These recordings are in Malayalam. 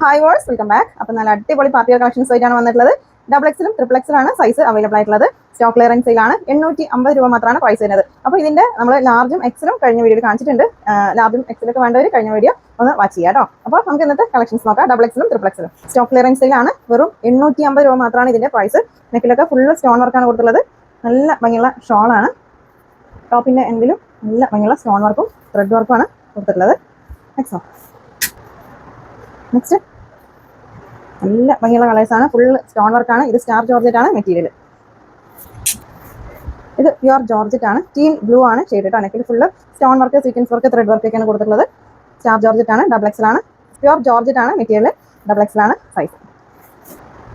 ഹായ് വേഴ്സ് വെൽക്കം ബാക്ക് അപ്പോൾ നല്ല അടിപൊളി പാർട്ടി കളക്ഷൻസ് ആയിട്ടാണ് വന്നിട്ടുള്ളത്. ഡബിൾ എക്സിലും ട്രിപ്പിൾ എക്സിലാണ് സൈസ് അവൈലബിൾ ആയിട്ടുള്ളത്. സ്റ്റോക്ക് ക്ലിയറൻസ് സെയിലാണ് എണ്ണൂറ്റി അമ്പത് രൂപ മാത്രമാണ് പ്രൈസ് വരുന്നത്. അപ്പോൾ ഇതിന്റെ നമ്മൾ ലാർജും എക്സിലും കഴിഞ്ഞ വീഡിയോയിൽ കാണിച്ചിട്ടുണ്ട്. ലാർജും എക്സിലൊക്കെ വേണ്ടവർ കഴിഞ്ഞ വീഡിയോ ഒന്ന് വാച്ച് ചെയ്യാം കേട്ടോ അപ്പോൾ നമുക്ക് ഇന്നത്തെ കളക്ഷൻസ് നോക്കാം. ഡബിൾ എക്സിലും ട്രിപ്പിൾ എക്സിലും സ്റ്റോക്ക് ക്ലിയറൻസ് സെയിലാണ് വെറും എണ്ണൂറ്റി അമ്പത് രൂപ മാത്രമാണ് ഇതിന്റെ പ്രൈസ് നെക്കിലൊക്കെ ഫുള്ള് സ്റ്റോൺ വർക്കാണ് കൊടുത്തുള്ളത് നല്ല ഭംഗിയുള്ള ഷോളാണ് ടോപ്പിന്റെ എൻഡിലും നല്ല ഭംഗിയുള്ള സ്റ്റോൺ വർക്കും ത്രെഡ് വർക്കുമാണ് കൊടുത്തിട്ടുള്ളത്. നെക്സ്റ്റ് നെക്സ്റ്റ് നല്ല ഭംഗിയുള്ള കളേഴ്സ് ആണ്. ഫുൾ സ്റ്റോൺ വർക്കാണ് ആണ്. ഇത് സ്റ്റാർ ജോർജറ്റ് ആണ് മെറ്റീരിയൽ ഇത് പ്യുവർ ജോർജറ്റ് ആണ്. ടീൽ ബ്ലൂ ആണ്. ഷെയ്ഡ് കേട്ടോ നെക്കിൽ full stone work sequence work thread work ഒക്കെയാണ് കൊടുത്തിട്ടുള്ളത്. സ്റ്റാർ ജോർജറ്റ് ആണ്. ഡബിൾ എക്സൽ ആണ്. പ്യുവർ ജോർജറ്റ് ആണ് മെറ്റീരിയൽ ഡബിൾ എക്സൽ ആണ് സൈസ്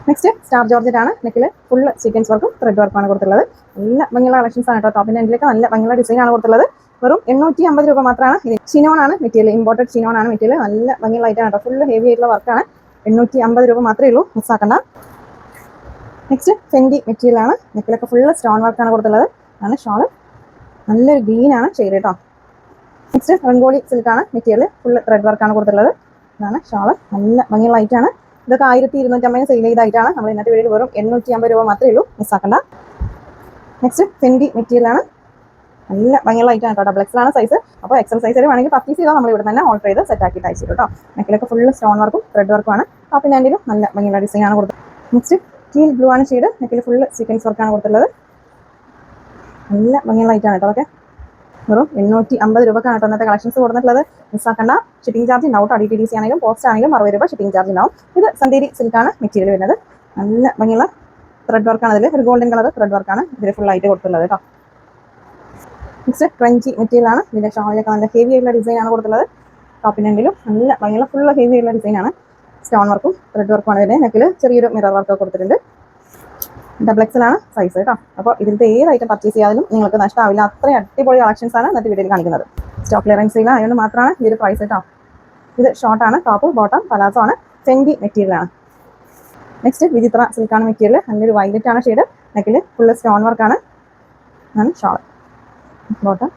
നെക്സ്റ്റ് സ്റ്റാർ ജോർജറ്റ് ആണ്. നെക്കിൽ ഫുൾ സീക്വൻസ് വർക്കും ത്രെഡ് വർക്കാണ് കൊടുത്തിട്ടുള്ളത്. നല്ല ഭംഗിയുള്ള കളക്ഷൻസ് ആണ് കേട്ടോ ടോപ്പിന്റെ എൻഡിലേക്ക് നല്ല ഭംഗിയുള്ള ഡിസൈൻ ആണ് കൊടുത്തിട്ടുള്ളത്. വെറും എണ്ണൂറ്റി അമ്പത് രൂപ മാത്രമാണ്. ഇത് ആണ് മെറ്റീരിയൽ ഇമ്പോർട്ടഡ് ചിനോൺ ആണ് മെറ്റീരിയൽ. നല്ല ഭംഗിയുള്ള ഐറ്റം കേട്ടോ ഫുൾ ഹെവി ആയിട്ടുള്ള വർക്കാണ് എണ്ണൂറ്റി അമ്പത് രൂപ മാത്രമേ ഉള്ളൂ. മിസ്സാക്കണ്ട നെക്സ്റ്റ് ഫെൻഡി മെറ്റീരിയൽ ആണ്. നെക്കിലൊക്കെ ഫുള്ള് സ്റ്റോൺ വർക്കാണ് കൊടുത്തുള്ളത് ആണ് ഷോൾ നല്ലൊരു ഗ്രീൻ ആണ് ഷെയ്ഡ് കേട്ടോ നെക്സ്റ്റ് റംഗോളി സിൽക്കാണ് മെറ്റീരിയൽ ഫുള്ള് ത്രെഡ് വർക്കാണ് കൊടുത്തുള്ളത് ഇതാണ് ഷോൾ നല്ല ഭംഗിയുള്ള ഐറ്റാണ് ഇതൊക്കെ ആയിരത്തി ഇരുന്നൂറ്റമ്പതിന് സെയിൽ ചെയ്തായിട്ടാണ് നമ്മൾ ഇന്നത്തെ വീഡിയോയിൽ വെറും എണ്ണൂറ്റി അമ്പത് രൂപ മാത്രമേ ഉള്ളൂ. മിസ്സാക്കണ്ട നെക്സ്റ്റ് ഫെൻഡി മെറ്റീരിയൽ ആണ്. നല്ല ഭംഗിയുള്ള ഐറ്റം കേട്ടോ. ഡബിൾ എക്സൽ ആണ് സൈസ് അപ്പോൾ എക്സൽ സൈസ് വേണമെങ്കിൽ പർച്ചേസ് ചെയ്താൽ നമ്മൾ ഇവിടെ തന്നെ ഓർഡർ ചെയ്ത് സെറ്റ് ആക്കിയിട്ട് അയച്ചു കേട്ടോ. നെക്കിലൊക്കെ ഫുൾ സ്റ്റോൺ വർക്കും ത്രെഡ് വർക്കും ആണ്. പിന്നെ അതിന്റെ നല്ല ഭംഗിയുള്ള ഡിസൈൻ ആണ് കൊടുത്തത് നെക്സ്റ്റ് കീൽ ബ്ലൂ ആണ് ഷെയ്ഡ് നെക്കിൽ ഫുൾ സീക്വൻസ് വർക്കാണ് കൊടുത്തിട്ടുള്ളത്. നല്ല ഭംഗിയുള്ള ആണ് കേട്ടോ അതൊക്കെ. വെറും എണ്ണൂറ്റി അമ്പത് രൂപക്കാണ് കേട്ടോ ഇന്നത്തെ കളക്ഷൻസ് കൊടുത്തിട്ടുള്ളത്. മിസ്സാക്കണ്ട ഷിപ്പിംഗ് ചാർജ് ഉണ്ടാവും ഡി ടി ഡി സി ആണെങ്കിലും പോസ്റ്റ് ആണെങ്കിലും അറുപത് രൂപ ഷിപ്പിംഗ് ചാർജ് ഉണ്ടാവും. ഇത് സന്തേരി സിൽക്കാണ് മെറ്റീരിയൽ വരുന്നത്. നല്ല ഭംഗിയുള്ള ത്രെഡ് വർക്കാണ് അതിൽ ഒരു ഗോൾഡൻ കളർ ത്രെഡ് വർക്കാണ് ഇതിൽ ഫുൾ ആയിട്ട് കൊടുത്തുള്ളത് കേട്ടോ. ക്രഞ്ചി മെറ്റീരിയൽ ആണ്. ഇതിന്റെ ഷോളിലൊക്കെ നല്ല ഹെവി ആയിട്ടുള്ള ഡിസൈൻ ആണ് കൊടുത്തിട്ടുള്ളത്. ടോപ്പിനെങ്കിലും നല്ല ഭയങ്കര ഫുൾ ഹെവി ആയിട്ടുള്ള ഡിസൈൻ ആണ്. സ്റ്റോൺ വർക്കും ത്രെഡ് വർക്കും ആണ് ഇതിന്റെ നെക്കിൽ ചെറിയൊരു മിറർ വർക്ക് കൊടുത്തിട്ടുണ്ട്. ഡബിൾ എക്സൽ ആണ് സൈസ് കേട്ടോ. അപ്പോൾ ഇതിലത്തെ ഏത് ഐറ്റം പർച്ചേസ് ചെയ്യാനും നിങ്ങൾക്ക് നഷ്ടമാവില്ല അത്രയും അടിപൊളി കളക്ഷൻസ് ആണ് ഇന്നത്തെ വീഡിയോയിൽ കാണിക്കുന്നത്. സ്റ്റോക്ക് ക്ലിയറൻസ് സെയിൽ ആയതുകൊണ്ട് മാത്രമാണ് ഈ ഒരു പ്രൈസ് കേട്ടോ. ഇത് ഷോർട്ട് ആണ്. ടോപ്പ് ബോട്ടം പലാസോ ആണ്. ഫെൻഡി മെറ്റീരിയൽ ആണ്. നെക്സ്റ്റ് വിചിത്ര സിൽക്കാണ് മെറ്റീരിയൽ നല്ലൊരു വൈലറ്റ് ആണ് ഷെയ്ഡ് നെക്കിൽ ഫുള്ള് സ്റ്റോൺ വർക്കാണ് shawl bottom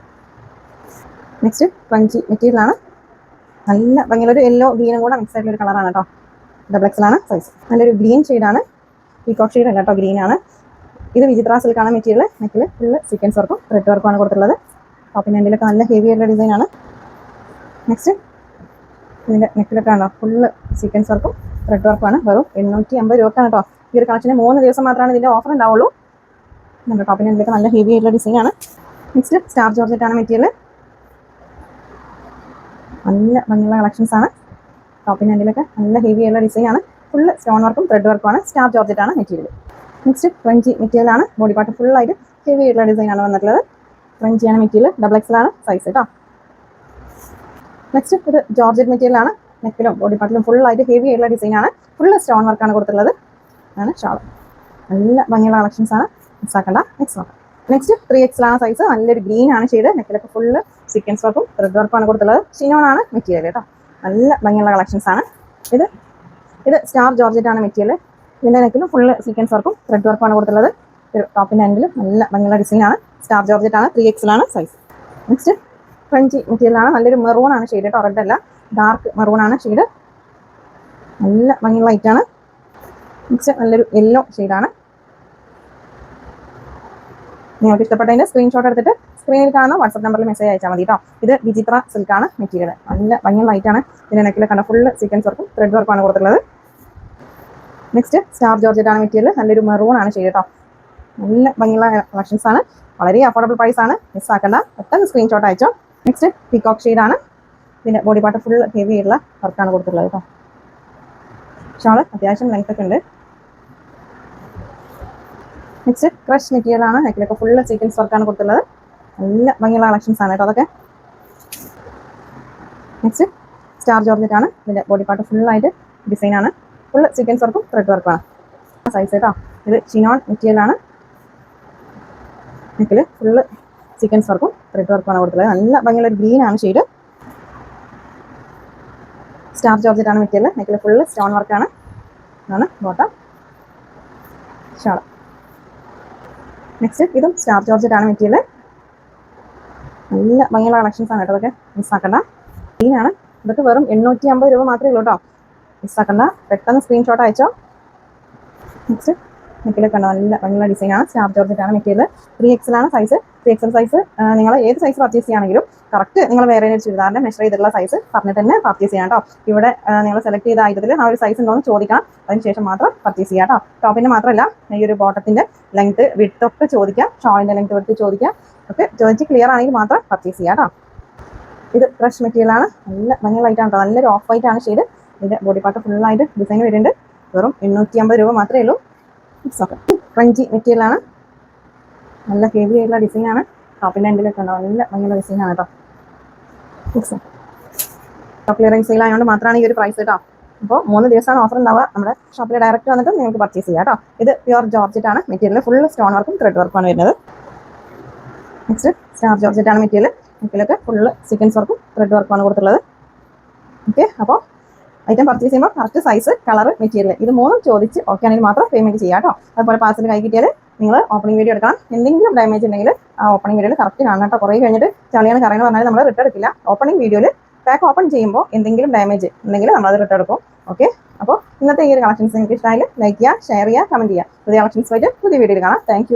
next crunchy material ആണ്. നല്ല ഭംഗിയുള്ള ഒരു യെല്ലോ ഗ്രീനും കൂടെ മിക്സ് ആയിട്ടുള്ള ഒരു കളറാണ് കേട്ടോ. ഡബിൾ എക്സൽ ആണ് സൈസ് നല്ലൊരു ഗ്രീൻ ഷെയ്ഡാണ് പീകോക്ക് ഷെയ്ഡ് അല്ല കേട്ടോ ഗ്രീൻ ആണ്. ഇത് വിചിത്ര സിൽക്കാണ് മെറ്റീരിയൽ നെക്കിൽ ഫുൾ സീക്വൻസ് വർക്കും ത്രെഡ് വർക്കുമാണ് കൊടുത്തിട്ടുള്ളത്. ടോപ്പിന്റെ എൻഡിലൊക്കെ നല്ല ഹെവി ആയിട്ടുള്ള ഡിസൈനാണ് ആണ്. നെക്സ്റ്റ് ഇതിന്റെ നെക്കിലൊക്കെ ആണോ ഫുള്ള് സീക്വൻസ് വർക്കും ത്രെഡ് വർക്കുമാണ് വെറും എണ്ണൂറ്റി അമ്പത് രൂപക്കാണ് കേട്ടോ. ഈ ഒരു കളക്ഷന് മൂന്ന് ദിവസം മാത്രമാണ് ഇതിന്റെ ഓഫർ ഉണ്ടാവുള്ളൂ. നമ്മുടെ ടോപ്പിന്റെ എൻഡിലൊക്കെ നല്ല ഹെവി ആയിട്ടുള്ള ഡിസൈനാണ് ആണ്. നെക്സ്റ്റ് സ്റ്റാർ ജോർജറ്റ് ആണ് മെറ്റീരിയൽ നല്ല ഭംഗിയുള്ള കളക്ഷൻസ് ആണ്. ടോപ്പിന്റെ അണ്ടിലൊക്കെ നല്ല ഹെവി ആയുള്ള ഡിസൈൻ ആണ്. ഫുള്ള് സ്റ്റോൺ വർക്കും ത്രെഡ് വർക്കും ആണ് സ്റ്റാർ ജോർജറ്റ് ആണ് മെറ്റീരിയൽ നെക്സ്റ്റ് ക്രഞ്ചി മെറ്റീരിയൽ ആണ്. ബോഡി പാർട്ട് ഫുൾ ആയിട്ട് ഹെവി ആയിട്ടുള്ള ഡിസൈൻ ആണ് വന്നിട്ടുള്ളത്. ക്രഞ്ചി ആണ് മെറ്റീരിയൽ ഡബിൾ എക്സൽ ആണ് സൈസ് കേട്ടോ നെക്സ്റ്റ് ഇത് ജോർജറ്റ് മെറ്റീരിയൽ ആണ്. നെക്കിലും ബോഡി പാർട്ടിലും ഫുൾ ആയിട്ട് ഹെവി ആയിട്ടുള്ള ഡിസൈൻ ആണ്. ഫുള്ള് സ്റ്റോൺ വർക്കാണ് കൊടുത്തിട്ടുള്ളത്. ആണ് ഷാൾ നല്ല ഭംഗിയുള്ള കളക്ഷൻസ് ആണ്. മിസ്സാക്കണ്ട നെക്സ്റ്റ് നോക്കാം. നെക്സ്റ്റ് ത്രീ എക്സ് ആണ് സൈസ് നല്ലൊരു ഗ്രീൻ ആണ് ഷെയ്ഡ് നെക്കിലൊക്കെ ഫുള്ള് സീക്വൻസ് വർക്കും ത്രെഡ് വർക്കുമാണ് കൊടുത്തുള്ളത് ഷിനോൺ ആണ് മെറ്റീരിയൽ കേട്ടോ. നല്ല ഭംഗിയുള്ള കളക്ഷൻസ് ആണ്. ഇത് ഇത് സ്റ്റാർ ജോർജറ്റ് ആണ് മെറ്റീരിയൽ ഇതിന്റെ നെക്കിലും ഫുള്ള് സീക്വൻസ് വർക്കും ത്രെഡ് വർക്കുമാണ് കൊടുത്തുള്ളത് ഒരു ടോപ്പിന്റെ ആൻഡിൽ നല്ല ഭംഗിയുള്ള ഡിസൈൻ ആണ്. സ്റ്റാർ ജോർജറ്റ് ആണ് ത്രീ എക്സിലാണ് സൈസ് നെക്സ്റ്റ് ഫ്രഞ്ച് മെറ്റീരിയൽ ആണ്. നല്ലൊരു മെറൂൺ ആണ് ഷെയ്ഡ് കേട്ടോ. റെഡ് അല്ല ഡാർക്ക് മെറൂൺ ആണ് ഷെയ്ഡ് നല്ല ഭംഗിയുള്ള ആണ്. നെക്സ്റ്റ് നല്ലൊരു യെല്ലോ ഷെയ്ഡാണ് നിങ്ങൾക്ക് ഇഷ്ടപ്പെട്ടതിന്റെ സ്ക്രീൻഷോട്ട് എടുത്തിട്ട് സ്ക്രീനിൽ കാണുന്ന വാട്സപ്പ് നമ്പറിൽ മെസ്സേജ് അയച്ചാൽ മതി കേട്ടോ ഇത് വിചിത്ര സിൽക്കാണ് മെറ്റീരിയൽ നല്ല ഭയങ്കര ആണ്. ഇതിന്റെ നെക്കിൽ കണ്ട ഫുൾ സീക്വൻസ് വർക്കും ത്രെഡ് വർക്കും ആണ് കൊടുത്തിട്ടുള്ളത്. നെക്സ്റ്റ് സ്റ്റാർ ജോർജറ്റ് ആണ് മെറ്റീരിയൽ നല്ലൊരു മെറൂൺ ആണ് ചെയ്ത് കേട്ടോ നല്ല ഭംഗിയുള്ള കളക്ഷൻസ് ആണ്. വളരെ അഫോർഡബിൾ പ്രൈസ് ആണ്. മിസ് ആക്കണ്ട. പെട്ടെന്ന് സ്ക്രീൻഷോട്ട് അയച്ചോ. നെക്സ്റ്റ് പീകോക്ക് ഷെയ്ഡ് ആണ്. ഇതിന്റെ ബോഡി പാർട്ട് ഫുൾ ഹെവി ആയിട്ടുള്ള വർക്കാണ് കൊടുത്തിട്ടുള്ളത് കേട്ടോ ഷാൾ അത്യാവശ്യം ലെങ്ത് ഒക്കെ ഉണ്ട്. നെക്സ്റ്റ് ക്രഷ് മെറ്റീരിയലാണ് നെക്കിലൊക്കെ ഫുള്ള് സീക്വൻസ് വർക്കാണ് കൊടുത്തിട്ടുള്ളത്. നല്ല ഭംഗിയുള്ള കളക്ഷൻസ് ആണ് കേട്ടോ അതൊക്കെ. നെക്സ്റ്റ് സ്റ്റാർ ജോർജറ്റ് ആണ്. ഇതിന്റെ ബോഡി പാർട്ട് ഫുള്ളായിട്ട് ഡിസൈനാണ് ഫുള്ള് സീക്വൻസ് വർക്കും ത്രെഡ് വർക്കുമാണ് സൈസ് കേട്ടോ. ഇത് ചിനോൺ മെറ്റീരിയൽ ആണ്. നെക്കിൽ ഫുള്ള് സീക്വൻസ് വർക്കും ത്രെഡ് വർക്കുമാണ് കൊടുത്തിട്ടുള്ളത്. നല്ല ഭംഗിയുള്ള ഒരു ഗ്രീൻ ആണ് ഷെയ്ഡ് സ്റ്റാർ ജോർജറ്റ് ആണ് മെറ്റീരിയൽ നെക്കിൽ ഫുള്ള് സ്റ്റോൺ വർക്കാണ് ഇതാണ് ബോട്ടം ഷാൾ. നെക്സ്റ്റ് ഇതും സ്റ്റാർ ജോർജറ്റ് ആണ് മെറ്റീരിയൽ നല്ല ഭംഗിയുള്ള ആണ് കേട്ടോ അതൊക്കെ മിസ്സാക്കണ്ട ഗ്രീനാണ് ഇതൊക്കെ വെറും എണ്ണൂറ്റി അമ്പത് രൂപ മാത്രമേ ഉള്ളൂ കേട്ടോ. മിസ്സാക്കണ്ട പെട്ടെന്ന് സ്ക്രീൻഷോട്ട് അയച്ചോ. നെക്സ്റ്റ് നെക്കിലൊക്കെ കണ്ട നല്ല നല്ല ഡിസൈനാണ് സ്റ്റാർ ജോർജറ്റാണ് മെറ്റീരിയൽ ത്രീ എക്സൽ ആണ് സൈസ് ത്രീ എക്സൽ സൈസ് നിങ്ങൾ ഏത് സൈസ് പർച്ചേസ് ചെയ്യുകയാണെങ്കിലും കറക്റ്റ് നിങ്ങൾ വേറെ ഒരു ചുരിദാറിന്റെ മെഷർ ചെയ്തിട്ടുള്ള സൈസ് പറഞ്ഞിട്ട് തന്നെ പർച്ചേസ് ചെയ്യാം കേട്ടോ. ഇവിടെ നിങ്ങൾ സെലക്ട് ചെയ്ത ഐറ്റത്തിൽ ആ ഒരു സൈസ് ഉണ്ടോ എന്ന് ചോദിക്കാം അതിനുശേഷം മാത്രം പർച്ചേസ് ചെയ്യാം കേട്ടോ. ടോപ്പിന്റെ മാത്രമല്ല ഈ ഒരു ബോട്ടത്തിന്റെ ലെങ്ത് വിഡ്ത്ത് ഒക്കെ ചോദിക്കാം. ഷോളിന്റെ ലെങ്ത് വിട്ട് ചോദിക്കാം. ഒക്കെ ചോദിച്ച് ക്ലിയർ ആണെങ്കിൽ മാത്രം പർച്ചേസ് ചെയ്യാം കേട്ടോ. ഇത് ക്രഷ് മെറ്റീരിയലാണ് നല്ല ഭംഗിയായിട്ടാണ് കേട്ടോ. നല്ലൊരു ഓഫ് വൈറ്റ് ആണ് ഷെയ്ഡ് ഇതിന്റെ ബോഡി പാർട്ട് ഫുള്ളായിട്ട് ഡിസൈൻ വരുന്നുണ്ട്. വെറും എണ്ണൂറ്റി അമ്പത് രൂപ മാത്രമേ ഉള്ളൂ. ഓക്കെ ക്രഞ്ചി മെറ്റീരിയലാണ് നല്ല ഹെവി ആയിട്ടുള്ള ഡിസൈനാണ് ടോപ്പിന്റെ എൻഡിലൊക്കെ ഉണ്ടാവും. നല്ല ഭംഗിയുള്ള ഡിസൈനാണ് കേട്ടോ ക്ലിയറിംഗ് സെയിൽ ആയതുകൊണ്ട് മാത്രമാണ് ഈ ഒരു പ്രൈസ് കേട്ടോ അപ്പോൾ മൂന്ന് ദിവസമാണ് ഓഫർ ഉണ്ടാവുക നമ്മുടെ ഷോപ്പിൽ ഡയറക്റ്റ് വന്നിട്ട് നിങ്ങൾക്ക് പർച്ചേസ് ചെയ്യാം കേട്ടോ ഇത് പ്യുവർ ജോർജറ്റ് ആണ് മെറ്റീരിയൽ ഫുൾ സ്റ്റോൺ വർക്കും ത്രെഡ് വർക്കുമാണ് വരുന്നത്. നെക്സ്റ്റ് സ്റ്റാർ ജോർജറ്റ് ആണ് മെറ്റീരിയൽ മെറ്റീരിയലൊക്കെ ഫുള്ള് സീക്വൻസ് വർക്കും ത്രെഡ് വർക്കുമാണ് കൊടുത്തുള്ളത് ഓക്കെ അപ്പോൾ ഐറ്റം പർച്ചേസ് ചെയ്യുമ്പോൾ കറക്റ്റ് സൈസ് കളർ മെറ്റീരിയൽ ഇത് മൂന്നും ചോദിച്ച് ഓക്കെ ആണെങ്കിൽ മാത്രം പേയ്മെന്റ് ചെയ്യാം കേട്ടോ. അതുപോലെ പാർസൽ കൈ കിട്ടിയാൽ നിങ്ങൾ ഓപ്പണിംഗ് വീഡിയോ എടുക്കണം. എന്തെങ്കിലും ഡാമേജ് ഉണ്ടെങ്കിൽ ആ ഓപ്പണിംഗ് വീഡിയോയിൽ കറക്റ്റ് കാണണം കേട്ടോ. കുറേ കഴിഞ്ഞിട്ട് ചളിയാണ് കറയെന്ന് പറഞ്ഞാൽ നമ്മൾ റിട്ടേൺ എടുക്കില്ല. ഓപ്പണിംഗ് വീഡിയോയിൽ പാക്ക് ഓപ്പൺ ചെയ്യുമ്പോൾ എന്തെങ്കിലും ഡാമേജ് ഉണ്ടെങ്കിൽ നമ്മളത് റിട്ടേൺ എടുക്കും. ഓക്കെ അപ്പോൾ ഇന്നത്തെ ഈ ഒരു കളക്ഷൻസ് നിങ്ങൾക്ക് ഇഷ്ടമായാലും ലൈക്ക് ചെയ്യുക ഷെയർ ചെയ്യുക കമന്റ് ചെയ്യുക. പുതിയ കളക്ഷൻസ് ആയിട്ട് പുതിയ വീഡിയോയിൽ കാണാം. താങ്ക്